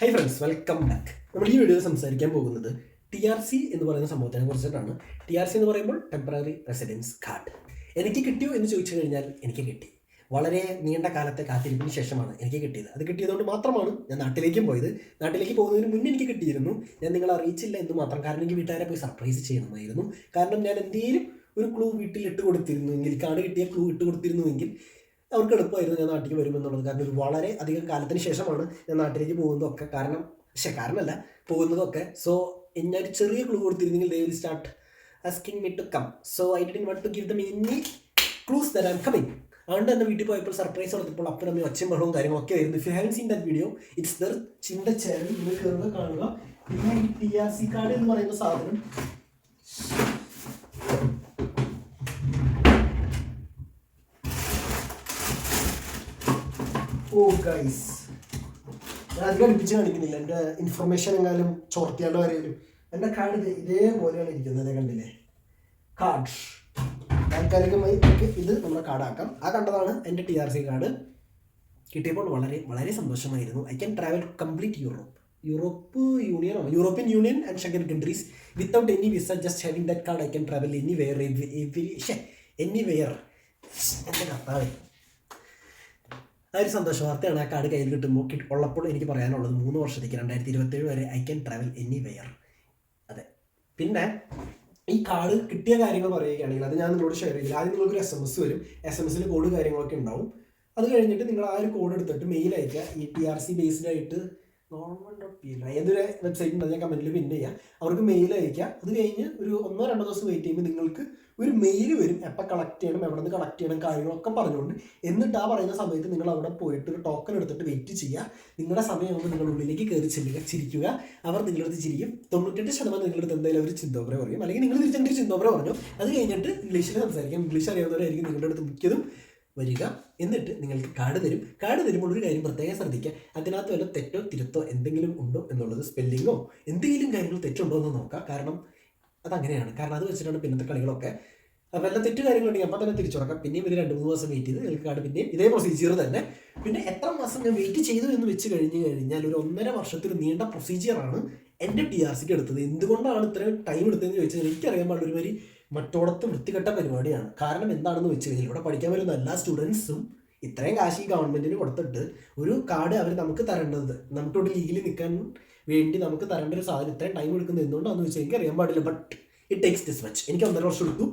Hi friends welcome back നമ്മൾ ഈ വീഡിയോയിൽ സംസാരിക്കാൻ പോകുന്നത് ടി ആർ സി എന്ന് പറയുന്ന സംഭവത്തിനെ കുറിച്ചിട്ടാണ്. ടി ആർ സി എന്ന് പറയുമ്പോൾ ടെമ്പററി റെസിഡൻസ് കാർഡ് എനിക്ക് കിട്ടിയോ എന്ന് ചോദിച്ചു കഴിഞ്ഞാൽ എനിക്ക് കിട്ടി. വളരെ നീണ്ട കാലത്തെ കാത്തിരിപ്പിന് ശേഷമാണ് എനിക്ക് കിട്ടിയത്. അത് കിട്ടിയതുകൊണ്ട് മാത്രമാണ് ഞാൻ നാട്ടിലേക്കും പോയത്. നാട്ടിലേക്ക് പോകുന്നതിന് മുന്നേ എനിക്ക് കിട്ടിയിരുന്നു. ഞാൻ നിങ്ങളെ അറിയിച്ചില്ല എന്ന് മാത്രം കാരണം എനിക്ക് വീട്ടുകാരെ പോയി സർപ്രൈസ് ചെയ്യണമായിരുന്നു. കാരണം ഞാൻ എന്തെങ്കിലും ഒരു ക്ലൂ വീട്ടിൽ ഇട്ട് കൊടുത്തിരുന്നു എങ്കിൽ കാർഡ് കിട്ടിയ ക്ലൂ ഇട്ട് കൊടുത്തിരുന്നുവെങ്കിൽ അവർക്ക് എളുപ്പമായിരുന്നു ഞാൻ നാട്ടിലേക്ക് വരുമെന്നുള്ളത്. കാരണം ഒരു വളരെ അധികം കാലത്തിന് ശേഷമാണ് ഞാൻ നാട്ടിലേക്ക് പോകുന്നതൊക്കെ കാരണം പക്ഷേ കാരണമല്ല പോകുന്നതൊക്കെ. സോ ഞാൻ ഒരു ചെറിയ clue കൊടുത്തിരുന്നെങ്കിൽ they will start asking me to come so I didn't want to give them any clues that I coming അതുകൊണ്ട് തന്നെ വീട്ടിൽ പോയപ്പോൾ സർപ്രൈസ് കൊടുത്തപ്പോൾ അപ്പം അമ്മയും ഒച്ചയും ബഹളവും കാര്യങ്ങളൊക്കെ ആയിരുന്നു. If you have seen that video it's their ചിന്ത ചേർന്ന് നിങ്ങൾ കാണുക. പിന്നെ ഈ ടി ആർ സി കാർഡ് എന്ന് പറയുന്ന സാധനം. ഓ ഗൈസ് ഞാൻ അടുപ്പിച്ച് കാണിക്കുന്നില്ല. എന്റെ ഇൻഫർമേഷൻ എങ്ങാനും ചോർത്തിയാണ്ട് വരെയും എന്റെ കാർഡ് ഇത് ഇതേപോലെയാണ് ഇരിക്കുന്നത്. കണ്ടില്ലേ? കാർഡ് താൽക്കാലികമായി നമുക്ക് ഇത് നമ്മുടെ കാർഡാക്കാം ആ കണ്ടതാണ് എന്റെ ടി ആർ സി കാർഡ് കിട്ടിയപ്പോൾ വളരെ വളരെ സന്തോഷമായിരുന്നു. I can travel complete Europe Europe യൂണിയനോ European Union and Schengen countries without any visa just having that card I can travel anywhere every anywhere എന്റെ കർത്താവേ. ഒരു സന്തോഷ. വാർത്തയാണ് ആ കാർഡ് കയ്യിൽ കിട്ടുമ്പോൾ കിട്ട് ഉള്ളപ്പോൾ എനിക്ക് പറയാനുള്ളത് മൂന്ന് വർഷത്തേക്ക് രണ്ടായിരത്തി ഇരുപത്തേഴ് വരെ I can travel anywhere അതെ. പിന്നെ ഈ കാർഡ് കിട്ടിയ കാര്യങ്ങൾ പറയുകയാണെങ്കിൽ അത് ഞാൻ നിങ്ങളോട് ഷെയർ ചെയ്തില്ല. ആദ്യം നിങ്ങൾക്ക് ഒരു എസ് എം എസ് വരും എസ് എം എസിൽ കോഡ് കാര്യങ്ങളൊക്കെ ഉണ്ടാവും. അത് കഴിഞ്ഞിട്ട് നിങ്ങൾ ആ ഒരു കോഡ് എടുത്തിട്ട് മെയിൽ അയക്കുക. ഈ ടി ആർ സി ബേസ്ഡ് ആയിട്ട് നോർമൽ ഡോട്ട് പി എൽ ഏതൊരു വെബ്സൈറ്റ് ഉണ്ട് ഞാൻ കമന്റിൽ പിൻ ചെയ്യാം. അവർക്ക് മെയിൽ അയക്കുക അത് കഴിഞ്ഞ് ഒരു ഒന്നോ രണ്ടോ ദിവസം വെയിറ്റ് ചെയ്യുമ്പോൾ നിങ്ങൾക്ക് ഒരു മെയിൽ വരും. എപ്പോൾ കളക്ട് ചെയ്യണം എവിടെ നിന്ന് കളക്ട് ചെയ്യണം കാര്യങ്ങളൊക്കെ പറഞ്ഞുകൊണ്ട്. എന്നിട്ട് ആ പറയുന്ന സമയത്ത് നിങ്ങൾ അവിടെ പോയിട്ട് ഒരു ടോക്കൺ എടുത്തിട്ട് വെയിറ്റ് ചെയ്യുക. നിങ്ങളുടെ സമയമാകുമ്പോൾ നിങ്ങൾ ഉള്ളിലേക്ക് കയറി ചെല്ലുക ചിരിക്കുക. അവർ നിങ്ങളടുത്ത് ചിരിക്കും. തൊണ്ണൂറ്റെട്ട് ശതമാനം നിങ്ങളുടെ അടുത്ത് എന്തായാലും അവർ ചിന്തോപ്രെ പറയും. അല്ലെങ്കിൽ നിങ്ങൾ തിരിച്ചെങ്കിൽ ചിന്തോപ്രെ പറഞ്ഞു. അത് കഴിഞ്ഞിട്ട് ഇംഗ്ലീഷിൽ സംസാരിക്കാം. ഇംഗ്ലീഷ് അറിയാവുന്നവരായിരിക്കും നിങ്ങളുടെ അടുത്ത് മിക്കതും. വരിക. എന്നിട്ട് നിങ്ങൾക്ക് കാർഡ് തരും. കാർഡ് തരുമ്പോൾ ഒരു കാര്യം പ്രത്യേകം ശ്രദ്ധിക്കുക. അതിനകത്ത് വല്ല തെറ്റോ തിരുത്തോ എന്തെങ്കിലും ഉണ്ടോ എന്നുള്ളത് സ്പെല്ലിങ്ങോ എന്തെങ്കിലും കാര്യങ്ങൾ തെറ്റുണ്ടോ എന്ന് നോക്കുക കാരണം അതങ്ങനെയാണ്. കാരണം അത് വെച്ചിട്ടാണ് പിന്നത്തെ കളികളൊക്കെ വല്ല തെറ്റ് കാര്യങ്ങളുണ്ടെങ്കിൽ അപ്പം തന്നെ തിരിച്ചു കൊടുക്കാം. പിന്നെയും ഇത് രണ്ട് മൂന്ന് മാസം വെയിറ്റ് ചെയ്ത് നിങ്ങൾക്ക് കാർഡ് പിന്നെയും ഇതേ പ്രൊസീജിയർ തന്നെ. പിന്നെ എത്ര മാസം ഞാൻ വെയിറ്റ് ചെയ്തു എന്ന് വെച്ച് കഴിഞ്ഞ് കഴിഞ്ഞാൽ ഒരു ഒന്നര വർഷത്തിൽ നീണ്ട പ്രൊസീജിയറാണ് എന്റെ ടി ആർ സിക്ക് എടുത്തത് എന്തുകൊണ്ടാണ് ഇത്രയും ടൈം എടുത്തതെന്ന് ചോദിച്ചാൽ എനിക്കറിയാൻ പാടില്ല. ഒരു മാതിരി മറ്റോടത്ത് വൃത്തികെട്ട പരിപാടിയാണ്. കാരണം എന്താണെന്ന് വെച്ച് കഴിഞ്ഞാൽ ഇവിടെ പഠിക്കാൻ വരുന്ന എല്ലാ സ്റ്റുഡൻസും ഇത്രയും കാശ് ഈ ഗവൺമെന്റിന് കൊടുത്തിട്ട് ഒരു കാർഡ് അവർ നമുക്ക് തരേണ്ടത്. നമുക്കിവിടെ ലീഗിൽ നിൽക്കാൻ വേണ്ടി നമുക്ക് തരേണ്ട ഒരു സാധനം ഇത്രയും ടൈം എടുക്കുന്നത് എന്തുകൊണ്ടാണെന്ന് വെച്ചാൽ എനിക്ക് അറിയാൻ പാടില്ല. But it takes this much എനിക്ക് ഒന്നര വർഷം എടുത്തു.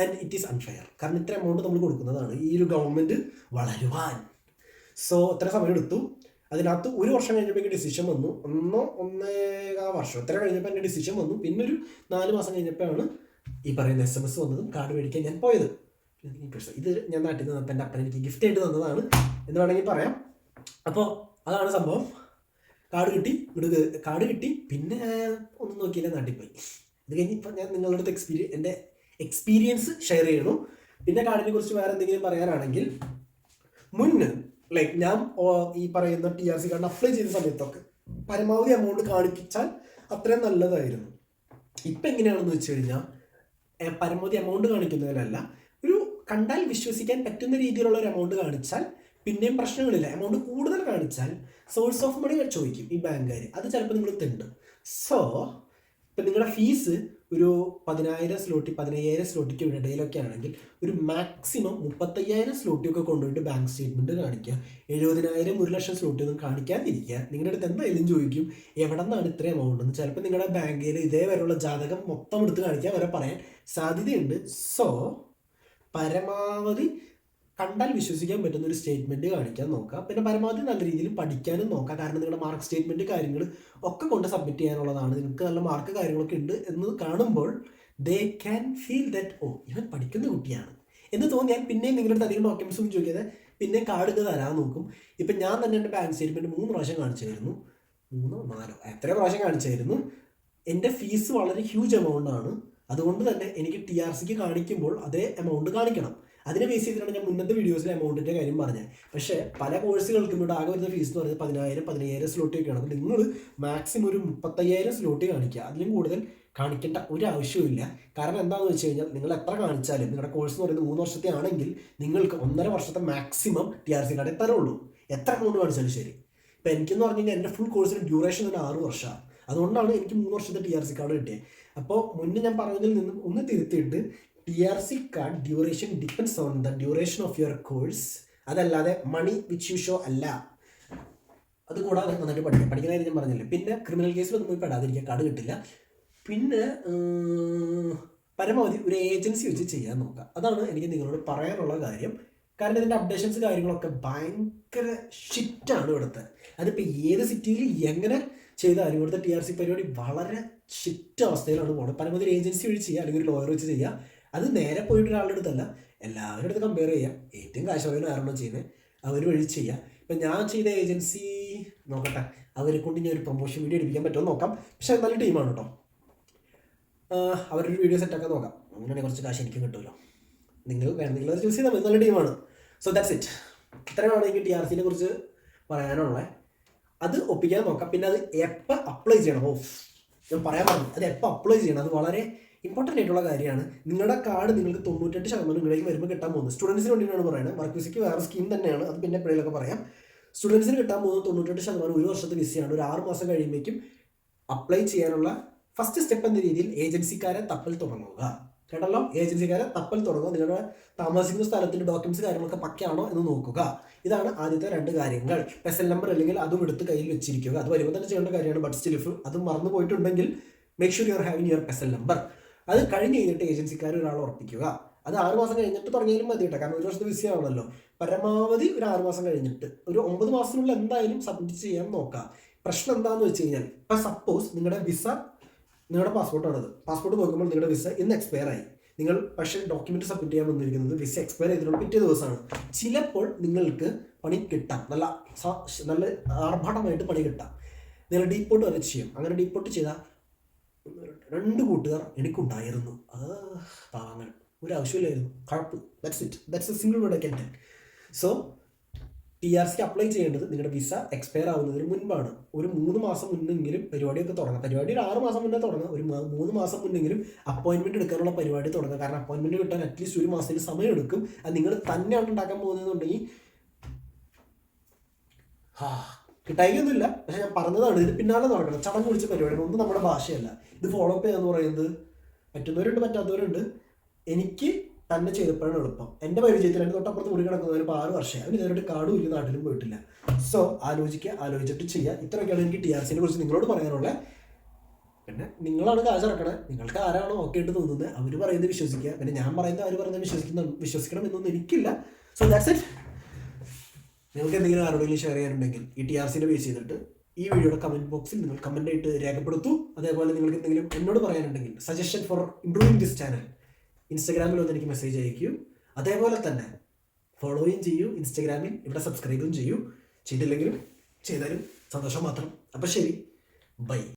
ആൻഡ് ഇറ്റ് ഈസ് അൺഫെയർ കാരണം ഇത്ര എമൗണ്ട് നമ്മൾ കൊടുക്കുന്നതാണ്. ഈ ഒരു ഗവൺമെന്റ് വളരുവാൻ. സോ ഇത്ര സമയം എടുത്തു. അതിനകത്ത് ഒരു വർഷം കഴിഞ്ഞപ്പോൾ എനിക്ക് ഡിസിഷൻ വന്നു. ഒന്നോ ഒന്നേകാ വർഷം എത്ര കഴിഞ്ഞപ്പോൾ എന്റെ ഡിസിഷൻ വന്നു. പിന്നെ ഒരു നാല് മാസം കഴിഞ്ഞപ്പോഴാണ് ഈ പറയുന്ന എസ് എം എസ് വന്നതും കാർഡ് മേടിക്കാൻ ഞാൻ പോയത്. ഇത് ഞാൻ നാട്ടിൽ നിന്ന് എന്റെ അപ്പൻ എനിക്ക് ഗിഫ്റ്റ് ആയിട്ട് തന്നതാണ് എന്ന് വേണമെങ്കിൽ പറയാം. അപ്പോൾ അതാണ് സംഭവം. കാർഡ് കിട്ടി ഇവിടെ കാർഡ് കിട്ടി. പിന്നെ ഒന്നും നോക്കിയില്ല നാട്ടിൽ പോയി. ഇത് കഴിഞ്ഞ് ഇപ്പം ഞാൻ നിങ്ങളുടെ അടുത്ത് എക്സ്പീരിയൻ എന്റെ എക്സ്പീരിയൻസ് ഷെയർ ചെയ്യണു. പിന്നെ കാർഡിനെ കുറിച്ച് വേറെ എന്തെങ്കിലും പറയാനാണെങ്കിൽ മുന്ന് ലൈക്ക് ഞാൻ ഈ പറയുന്ന T R C card apply ചെയ്ത സമയത്തൊക്കെ പരമാവധി എമൗണ്ട് കാണിച്ചാൽ അത്രയും നല്ലതായിരുന്നു. ഇപ്പം എങ്ങനെയാണെന്ന് വെച്ച് കഴിഞ്ഞാൽ പരമാവധി എമൗണ്ട് കാണിക്കുന്നതിലല്ല ഒരു കണ്ടാൽ വിശ്വസിക്കാൻ പറ്റുന്ന രീതിയിലുള്ള ഒരു എമൗണ്ട് കാണിച്ചാൽ പിന്നെയും പ്രശ്നങ്ങളില്ല. എമൗണ്ട് കൂടുതൽ കാണിച്ചാൽ സോഴ്സ് ഓഫ് മണി ചോദിക്കും ഈ ബാങ്കുകാർ അത് ചിലപ്പോൾ നിങ്ങൾ തിണ്ട്. സോ ഇപ്പം നിങ്ങളുടെ ഫീസ് ഒരു പതിനായിരം സ്ലോട്ടി പതിനയ്യായിരം സ്ലോട്ടിക്ക് ഇടയിലൊക്കെ ആണെങ്കിൽ ഒരു മാക്സിമം മുപ്പത്തയ്യായിരം സ്ലോട്ടിയൊക്കെ കൊണ്ടുപോയിട്ട് ബാങ്ക് സ്റ്റേറ്റ്മെന്റ് കാണിക്കുക. എഴുപതിനായിരം ഒരു ലക്ഷം സ്ലോട്ടി ഒന്നും കാണിക്കാതിരിക്കുക. നിങ്ങളുടെ അടുത്ത് എന്തായാലും ചോദിക്കും എവിടെ നിന്നാണ് ഇത്ര എമൗണ്ട് എന്ന് ചിലപ്പോൾ നിങ്ങളുടെ ബാങ്കിൽ ഇതേവരെയുള്ള ജാതകം മൊത്തം എടുത്ത് കാണിക്കാൻ വരെ പറയാൻ സാധ്യതയുണ്ട്. സോ പരമാവധി കണ്ടാൽ വിശ്വസിക്കാൻ പറ്റുന്ന ഒരു സ്റ്റേറ്റ്മെന്റ് കാണിക്കാൻ നോക്കുക പിന്നെ പരമാവധി നല്ല രീതിയിൽ പഠിക്കാനും നോക്കുക കാരണം നിങ്ങളുടെ മാർക്ക് സ്റ്റേറ്റ്മെന്റ് കാര്യങ്ങൾ ഒക്കെ കൊണ്ട് സബ്മിറ്റ് ചെയ്യാനുള്ളതാണ്. നിങ്ങൾക്ക് നല്ല മാർക്ക് കാര്യങ്ങളൊക്കെ ഉണ്ട് എന്ന് കാണുമ്പോൾ they can feel that oh ഇവൻ പഠിക്കുന്ന കുട്ടിയാണ്. എന്ന് തോന്നിയാൽ പിന്നെയും നിങ്ങളുടെ അധികം ഡോക്യുമെന്റ്സ് ഒന്നും ചോദിക്കാതെ പിന്നെ കാർഡ് തരാൻ നോക്കും. ഇപ്പം ഞാൻ തന്നെ എന്റെ ബാങ്ക് സ്റ്റേറ്റ്മെന്റ് മൂന്ന് പ്രാവശ്യം കാണിച്ചായിരുന്നു. മൂന്നോ നാലോ? എത്ര പ്രാവശ്യം കാണിച്ചായിരുന്നു? എന്റെ ഫീസ് വളരെ ഹ്യൂജ് എമൗണ്ട് ആണ്. അതുകൊണ്ട് തന്നെ എനിക്ക് ടി ആർ സിക്ക് കാണിക്കുമ്പോൾ അതേ എമൗണ്ട് കാണിക്കണം. അതിനെ ബേസ് ചെയ്തിട്ടാണ് ഞാൻ മുന്നത്തെ വീഡിയോസിൽ എമൗണ്ടിന്റെ കാര്യം പറഞ്ഞത്. പക്ഷേ പല കോഴ്സുകൾക്കും ഇവിടെ ആകെ വരുന്ന ഫീസ് എന്ന് പറയുന്നത് പതിനായിരം പതിനയ്യായിരം സ്ലോട്ടിയൊക്കെയാണ് അപ്പോൾ നിങ്ങൾ മാക്സിമം ഒരു മുപ്പത്തയ്യായിരം സ്ലോട്ട് കാണിക്കുക. അതിലും കൂടുതൽ കാണിക്കേണ്ട ഒരു ആവശ്യവുമില്ല കാരണം എന്താണെന്ന് വെച്ച് കഴിഞ്ഞാൽ നിങ്ങൾ എത്ര കാണിച്ചാലും നിങ്ങളുടെ കോഴ്സ് എന്ന് പറയുന്നത് മൂന്ന് വർഷത്തെ ആണെങ്കിൽ നിങ്ങൾക്ക് ഒന്നര വർഷത്തെ മാക്സിമം ടി ആർ സി കാർഡേ തരുള്ളൂ എത്ര എമൗണ്ട് കാണിച്ചാലും ശരി. ഇപ്പം എനിക്കെന്ന് പറഞ്ഞു കഴിഞ്ഞാൽ എന്റെ ഫുൾ കോഴ്സിന് ഡ്യൂറേഷൻ തന്നെ ആറ് വർഷമാണ്. അതുകൊണ്ടാണ് എനിക്ക് മൂന്ന് വർഷത്തെ ടി ആർ സി കാർഡ് കിട്ടിയത്. അപ്പോൾ മുന്നേ ഞാൻ പറഞ്ഞതിൽ നിന്നും ഒന്ന് തിരുത്തിയിട്ട് C card duration depends on the duration of your course അതല്ലാതെ മണി വിച്ച് യു ഷോ അല്ല. അത് കൂടാതെ നന്നായിട്ട് പഠിക്കാം. പഠിക്കുന്ന ഞാൻ പറഞ്ഞില്ല? പിന്നെ ക്രിമിനൽ കേസിലൊന്നും പോയി പെടാതിരിക്കുക കാർഡ് കിട്ടില്ല. പിന്നെ പരമാവധി ഒരു ഏജൻസി വെച്ച് ചെയ്യാൻ നോക്കുക അതാണ് എനിക്ക് നിങ്ങളോട് പറയാനുള്ള കാര്യം. കാരണം ഇതിന്റെ അപ്ഡേഷൻസ് കാര്യങ്ങളൊക്കെ ഭയങ്കര ഷിറ്റാണ് ഇവിടുത്തെ. അതിപ്പോൾ ഏത് സിറ്റിയിൽ എങ്ങനെ ചെയ്താലും ഇവിടുത്തെ ടി ആർ സി പരിപാടി വളരെ ഷിറ്റ് അവസ്ഥയിലാണ് പോകുന്നത് പരമാവധി ഏജൻസി വഴി ചെയ്യുക അല്ലെങ്കിൽ ഒരു ലോയർ വെച്ച് ചെയ്യുക അത് നേരെ പോയിട്ട് ഒരാളുടെ അടുത്തല്ല. എല്ലാവരുടെ അടുത്ത് കമ്പയർ ചെയ്യാം. ഏറ്റവും കാശുള്ളവരും ആരാണോ ചെയ്യുന്നത് അവർ വഴി ചെയ്യുക ഇപ്പം ഞാൻ ചെയ്ത ഏജൻസി നോക്കട്ടെ. അവരെ കൊണ്ട് ഞാൻ ഒരു പ്രൊമോഷൻ വീഡിയോ എടുപ്പിക്കാൻ പറ്റുമോ നോക്കാം. പക്ഷെ നല്ല ടീമാണ് കേട്ടോ അവരൊരു വീഡിയോ സെറ്റാക്കാൻ നോക്കാം. അങ്ങനെയാണെങ്കിൽ കുറച്ച് കാശ് എനിക്കും കിട്ടുമല്ലോ. നിങ്ങൾ വേണമെങ്കിൽ അത് ചൂസ് ചെയ്താൽ മതി. നല്ല ടീമാണ് സോ ദാറ്റ്സ് ഇറ്റ് ഇത്രയാണ് എനിക്ക് ടി ആർ സിനെ കുറിച്ച് പറയാനുള്ളത് അത് ഒപ്പിക്കാൻ നോക്കാം. പിന്നെ അത് എപ്പോൾ അപ്ലൈ ചെയ്യണം? ഓ ഞാൻ പറയാൻ പറഞ്ഞു അത് എപ്പോൾ അപ്ലൈ ചെയ്യണം? അത് വളരെ ഇമ്പോർട്ടന്റ് ആയിട്ടുള്ള കാര്യമാണ്. നിങ്ങളുടെ കാർഡ് നിങ്ങൾക്ക് തൊണ്ണൂറ്റെട്ട് ശതമാനം നിങ്ങളിലേക്ക് വരുമ്പോൾ കിട്ടാൻ പോകുന്നത്. സ്റ്റുഡൻസിന് വേണ്ടിയിട്ടാണ് പറയുന്നത് വർക്ക് വിസയ്ക്ക് വേറെ സ്കീം തന്നെയാണ്. അത് പിന്നെ എപ്പോഴേലൊക്കെ പറയാം. സ്റ്റുഡൻസിന് കിട്ടാൻ പോകുന്നത് തൊണ്ണൂറ്റെട്ട് ശതമാനം ഒരു വർഷത്തെ വിസയാണ് ഒരു ആറ് മാസം കഴിയുമ്പോഴേക്കും അപ്ലൈ ചെയ്യാനുള്ള ഫസ്റ്റ് സ്റ്റെപ്പ് എന്ന രീതിയിൽ ഏജൻസിക്കാരെ തപ്പൽ തുടങ്ങുക. കേട്ടല്ലോ? ഏജൻസിക്കാരെ തപ്പൽ തുടങ്ങുക. നിങ്ങളുടെ താമസിക്കുന്ന സ്ഥലത്തിന്റെ ഡോക്യുമെന്റ്സ് കാര്യങ്ങളൊക്കെ പക്കയാണോ എന്ന് നോക്കുക. ഇതാണ് ആദ്യത്തെ രണ്ട് കാര്യങ്ങൾ. പെസൽ നമ്പർ അല്ലെങ്കിൽ അതും എടുത്ത് കയ്യിൽ വെച്ചിരിക്കുക. അത് വരുമ്പോൾ തന്നെ ചെയ്യേണ്ട കാര്യമാണ്. ബട്ട് സ്റ്റിലിഫ് അത് മറന്നു പോയിട്ടുണ്ടെങ്കിൽ make sure you are having your PESEL number അത് കഴിഞ്ഞ് കഴിഞ്ഞിട്ട് ഏജൻസിക്കാർ ഒരാൾ ഉറപ്പിക്കുക. അത് ആറ് മാസം കഴിഞ്ഞിട്ട് പറഞ്ഞാലും മതി കേട്ടോ. കാരണം ഒരു വർഷത്തെ വിസ ആണല്ലോ പരമാവധി ഒരു ആറ് മാസം കഴിഞ്ഞിട്ട് ഒരു ഒമ്പത് മാസത്തിനുള്ളിൽ എന്തായാലും സബ്മിറ്റ് ചെയ്യാൻ നോക്കാം പ്രശ്നം എന്താണെന്ന് വെച്ച് കഴിഞ്ഞാൽ ഇപ്പം സപ്പോസ് നിങ്ങളുടെ വിസ നിങ്ങളുടെ പാസ്പോർട്ടാണത് പാസ്പോർട്ട് നോക്കുമ്പോൾ നിങ്ങളുടെ വിസ ഇന്ന് എക്സ്പയർ ആയി. നിങ്ങൾ പക്ഷേ ഡോക്യുമെന്റ് സബ്മിറ്റ് ചെയ്യാൻ വന്നിരിക്കുന്നത് വിസ എക്സ്പയർ ചെയ്തിട്ടുള്ള പിറ്റേ ദിവസമാണ്. ചിലപ്പോൾ നിങ്ങൾക്ക് പണി കിട്ടാം. നല്ല നല്ല ആർഭാടമായിട്ട് പണി കിട്ടാം. നിങ്ങൾ ഡീപ്പോർട്ട് വരെ ചെയ്യും. അങ്ങനെ ഡീപ്പോർട്ട് ചെയ്താൽ രണ്ട് കൂട്ടുകാർ എനിക്കുണ്ടായിരുന്നു. ആ പാവങ്ങൾ. ഒരു ആവശ്യമില്ലായിരുന്നു. കഴപ്പ്. That's it that's a single word I can so T R സിക്ക് അപ്ലൈ ചെയ്യേണ്ടത് നിങ്ങളുടെ വിസ എക്സ്പയർ ആവുന്നതിന് മുൻപാണ്. ഒരു മൂന്ന് മാസം മുന്നെങ്കിലും പരിപാടിയൊക്കെ തുടങ്ങാം. പരിപാടി ഒരു ആറ് മാസം മുന്നേ തുടങ്ങാം. ഒരു മൂന്ന് മാസം മുന്നെങ്കിലും അപ്പോയിൻമെന്റ് എടുക്കാനുള്ള പരിപാടി തുടങ്ങാം. കാരണം അപ്പോയിൻമെന്റ് കിട്ടാൻ അറ്റ്ലീസ്റ്റ് ഒരു മാസത്തിന് സമയം എടുക്കും. അത് നിങ്ങൾ തന്നെയാണ് ഉണ്ടാക്കാൻ പോകുന്നതെന്നുണ്ടെങ്കിൽ കിട്ടായിക്കൊന്നുമില്ല പക്ഷെ ഞാൻ പറഞ്ഞതാണ് ഇത് പിന്നാലെ നടക്കണം. ചടങ്ങ് വിളിച്ച പരിപാടി. ഒന്നും നമ്മുടെ ഭാഷയല്ല. ഇത് ഫോളോ അപ്പ് ചെയ്യാന്ന് പറയുന്നത് പറ്റുന്നവരുണ്ട് പറ്റാത്തവരുണ്ട്. എനിക്ക് തന്നെ ചെയ്തപ്പോഴാണ് എളുപ്പം. എന്റെ പരിചയത്തിൽ എന്റെ തൊട്ടപ്പുറത്ത് മുറി കിടക്കുന്നവർ ഇപ്പോൾ ആറ് വർഷമായി. അവന് ഇതുവരെ കാടും ഇല്ല നാട്ടിലും പോയിട്ടില്ല. സോ ആലോചിക്കുക ആലോചിച്ചിട്ട് ചെയ്യുക ഇത്രയൊക്കെയാണ് എനിക്ക് ടി ആർ സിനെ കുറിച്ച് നിങ്ങളോട് പറയാനുള്ളത് പിന്നെ നിങ്ങളാണ് കാശ് ഇറക്കണേ നിങ്ങൾക്ക് ആരാണോ ഓക്കെ ആയിട്ട് തോന്നുന്നത് അവർ പറയുന്നത് വിശ്വസിക്കുക. പിന്നെ ഞാൻ പറയുന്നത് അവർ പറയുന്നത് വിശ്വസിക്കുന്ന വിശ്വസിക്കണം എന്നൊന്നും എനിക്കില്ല. സോ ദാറ്റ്സ് ഇറ്റ് നിങ്ങൾക്ക് എന്തെങ്കിലും ആരോടെങ്കിലും ഷെയർ ചെയ്യാനുണ്ടെങ്കിൽ ഈ ടി ആർ സിനെ ബേസ് ചെയ്തിട്ട് ഈ വീഡിയോയുടെ കമന്റ് ബോക്സിൽ നിങ്ങൾ കമന്റ് ആയിട്ട് രേഖപ്പെടുത്തു. അതേപോലെ നിങ്ങൾക്ക് എന്തെങ്കിലും എന്നോട് പറയാനുണ്ടെങ്കിൽ suggestion for improving this channel ഇൻസ്റ്റാഗ്രാമിൽ ഒന്ന് എനിക്ക് മെസ്സേജ് അയക്കൂ. അതേപോലെ തന്നെ ഫോളോയും ചെയ്യൂ ഇൻസ്റ്റാഗ്രാമിൽ ഇവിടെ സബ്സ്ക്രൈബും ചെയ്യൂ. ചെയ്തില്ലെങ്കിലും ചെയ്താലും സന്തോഷം മാത്രം. അപ്പം ശരി. ബൈ